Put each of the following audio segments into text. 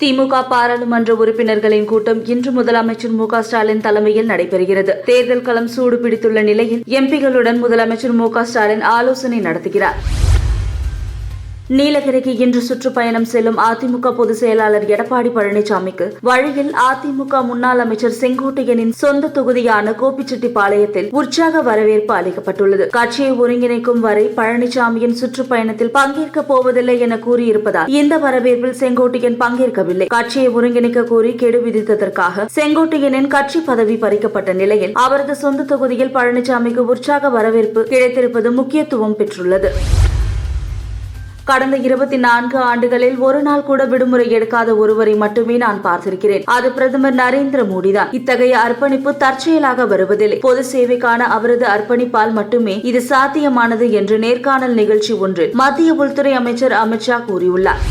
திமுக பாராளுமன்ற உறுப்பினர்களின் கூட்டம் இன்று முதலமைச்சர் மு ஸ்டாலின் தலைமையில் நடைபெறுகிறது. தேர்தல் களம் சூடு பிடித்துள்ள நிலையில் எம்பிகளுடன் முதலமைச்சர் மு ஸ்டாலின் ஆலோசனை நடத்துகிறார். நீலகிரிக்கு இன்று சுற்றுப்பயணம் செல்லும் அதிமுக பொதுச் செயலாளர் எடப்பாடி பழனிசாமிக்கு வழியில் அதிமுக முன்னாள் அமைச்சர் செங்கோட்டையனின் சொந்த தொகுதியான கோபிச்செட்டிப்பாளையத்தில் உற்சாக வரவேற்பு அளிக்கப்பட்டுள்ளது. கட்சியை ஒருங்கிணைக்கும் வரை பழனிசாமியின் சுற்றுப்பயணத்தில் பங்கேற்கப் போவதில்லை என கூறியிருப்பதால் இந்த வரவேற்பில் செங்கோட்டையன் பங்கேற்கவில்லை. கட்சியை ஒருங்கிணைக்க கோரி கெடு விதித்ததற்காக செங்கோட்டையனின் கட்சி பதவி பறிக்கப்பட்ட நிலையில் அவரது சொந்த தொகுதியில் பழனிசாமிக்கு உற்சாக வரவேற்பு கிடைத்திருப்பது முக்கியத்துவம் பெற்றுள்ளது. கடந்த இருபத்தி நான்கு ஆண்டுகளில் ஒரு நாள் கூட விடுமுறை எடுக்காத ஒருவரை மட்டுமே நான் பார்த்திருக்கிறேன். அது பிரதமர் நரேந்திர மோடி தான் இத்தகைய அர்ப்பணிப்பு தற்செயலாக வருவதில்லை. பொது சேவைக்கான அவரது அர்ப்பணிப்பால் மட்டுமே இது சாத்தியமானது என்று நேர்காணல் நிகழ்ச்சி ஒன்றில் மத்திய உள்துறை அமைச்சர் அமித்ஷா கூறியுள்ளார்.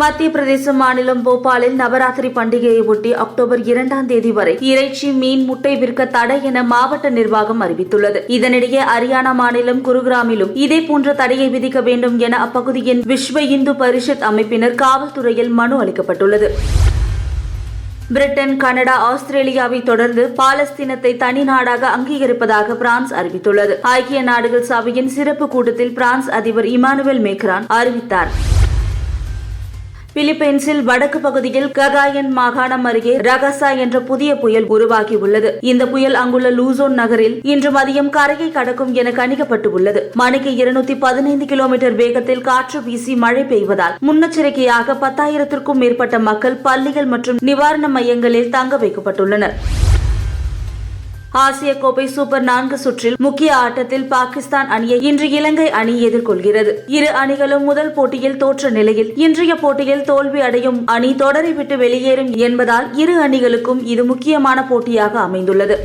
மத்திய பிரதேச மாநிலம் போபாலில் நவராத்திரி பண்டிகையை ஒட்டி அக்டோபர் இரண்டாம் தேதி வரை இறைச்சி மீன் முட்டை விற்க தடை என மாவட்ட நிர்வாகம் அறிவித்துள்ளது. இதனிடையே ஹரியானா மாநிலம் குருகிராமிலும் இதே போன்ற தடையை விதிக்க வேண்டும் என அப்பகுதியின் விஸ்வ இந்து பரிஷத் அமைப்பினர் காவல்துறையில் மனு அளிக்கப்பட்டுள்ளது. பிரிட்டன் கனடா ஆஸ்திரேலியாவை தொடர்ந்து பாலஸ்தீனத்தை தனி நாடாக அங்கீகரிப்பதாக பிரான்ஸ் அறிவித்துள்ளது. ஐக்கிய நாடுகள் சபையின் சிறப்பு கூட்டத்தில் பிரான்ஸ் அதிபர் இமானுவேல் மேக்ரான் அறிவித்தார். பிலிப்பைன்ஸில் வடக்கு பகுதியில் ககாயன் மாகாணம் அருகே ரகசா என்ற புதிய புயல் உருவாகியுள்ளது. இந்த புயல் அங்குள்ள லூசோன் நகரில் இன்று மதியம் கரையை கடக்கும் என கணிக்கப்பட்டு உள்ளது மணிக்கு இருநூத்தி பதினைந்து கிலோமீட்டர் வேகத்தில் காற்று வீசி மழை பெய்வதால் முன்னெச்சரிக்கையாக பத்தாயிரத்திற்கும் மேற்பட்ட மக்கள் பள்ளிகள் மற்றும் நிவாரண மையங்களில் தங்க வைக்கப்பட்டுள்ளனர். ஆசிய கோப்பை சூப்பர் நான்கு சுற்றில் முக்கிய ஆட்டத்தில் பாகிஸ்தான் அணியை இன்று இலங்கை அணி எதிர்கொள்கிறது. இரு அணிகளும் முதல் போட்டியில் தோற்ற நிலையில் இன்றைய போட்டியில் தோல்வி அடையும் அணி தொடரை விட்டு வெளியேறும் என்பதால் இரு அணிகளுக்கும் இது முக்கியமான போட்டியாக அமைந்துள்ளது.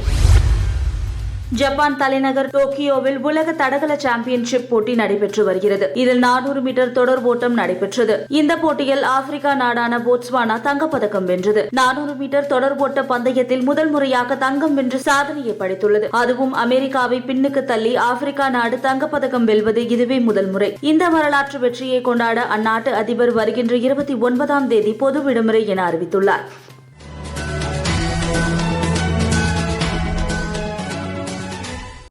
ஜப்பான் தலைநகர் டோக்கியோவில் உலக தடகள சாம்பியன்ஷிப் போட்டி நடைபெற்று வருகிறது. இதில் நானூறு மீட்டர் தொடர் ஓட்டம் நடைபெற்றது. இந்த போட்டியில் ஆப்பிரிக்கா நாடான போட்ஸ்வானா தங்கப்பதக்கம் வென்றது. நானூறு மீட்டர் தொடர் ஓட்ட பந்தயத்தில் முதல் முறையாக தங்கம் வென்று சாதனையை படைத்துள்ளது. அதுவும் அமெரிக்காவை பின்னுக்கு தள்ளி ஆப்பிரிக்கா நாடு தங்கப்பதக்கம் வெல்வது இதுவே முதல் முறை. இந்த வரலாற்று வெற்றியை கொண்டாட அந்நாட்டு அதிபர் வருகின்ற இருபத்தி ஒன்பதாம் தேதி பொது விடுமுறை என அறிவித்துள்ளார்.